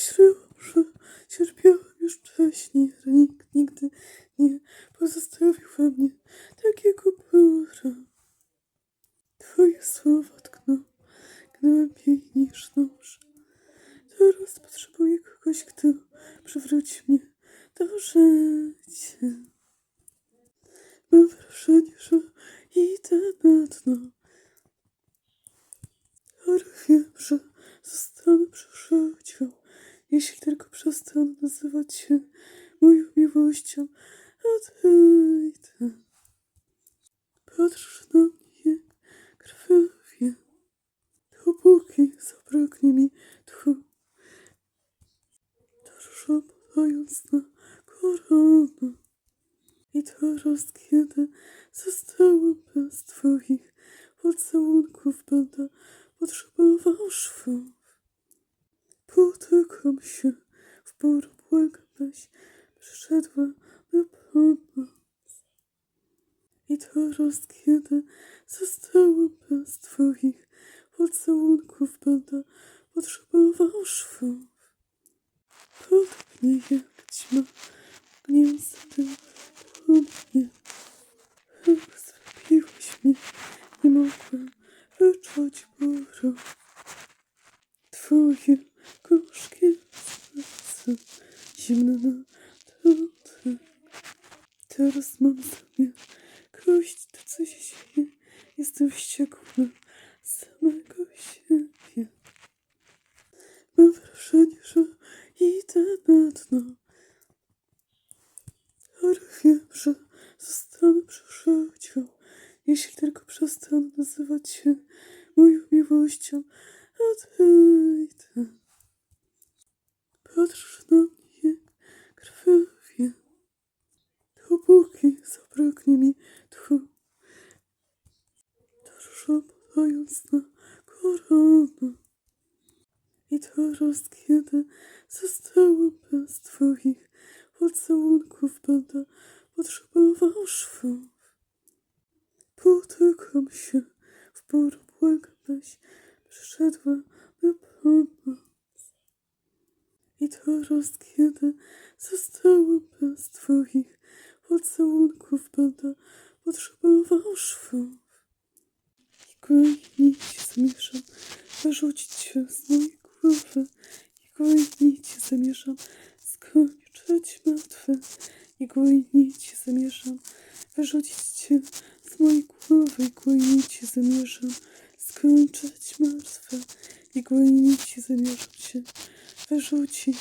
Myślałam, że cierpiałam już wcześniej, ale nikt nigdy nie pozostawił we mnie takiego pora. Twoje słowa tkną głębiej niż nóż. Teraz potrzebuję kogoś, kto przywróci mnie do życia. Mam wrażenie, że idę na dno. Ale wiem, że zostanę przy życiu, jeśli tylko przestanę nazywać się moją miłością. Odejdę. Patrz na mnie, krwawie, dopóki zabraknie mi tchu. Drżę podając na koronę. I teraz, kiedy zostałam bez twoich pocałunków, będę potrzebował szwów. Potykam się ból, błagam, przyszedła na pomoc. I teraz, kiedy zostałam bez twoich pocałunków, będę potrzebował szwów. Podobnie jak ćma, gniazdy płonie. Zimne na dotyk. Teraz mam zamiar kość to, co się dzieje. Jestem wściekły na samego siebie. Mam wrażenie, że idę na dno. Ale wiem, że zostanę przy życiu, jeśli tylko przestanę nazywać się moją miłością. Odejdę. Patrz na mnie, jak krwawie, dopóki zabraknie mi tchu. Drżę podając na koronę. I teraz, kiedy zostałam bez twoich pocałunków, będę potrzebował szwów. Potykam się w błagam, byś przyszedła na pomoc. I teraz, kiedy zostałam bez twoich pocałunków, będę potrzebował szwów. I nici zamierzam wyrzucić się z mojej głowy. I nici zamierzam skończyć martwe. Igłę i nici zamierzam wyrzucić cię z mojej głowy. I nici zamierzam skończyć martwe. Igłę i nici zamierzam cię wyrzucić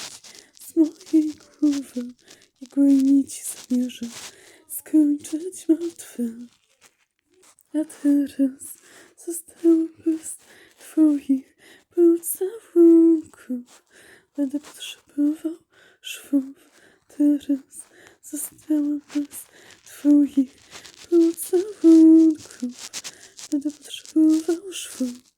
z mojej głowy. Bójnici zamierzam skończyć martwy. A teraz zostałam bez twoich pocałunków. Będę potrzebował szwów. Teraz zostałam bez twoich pocałunków. Będę potrzebował szwów.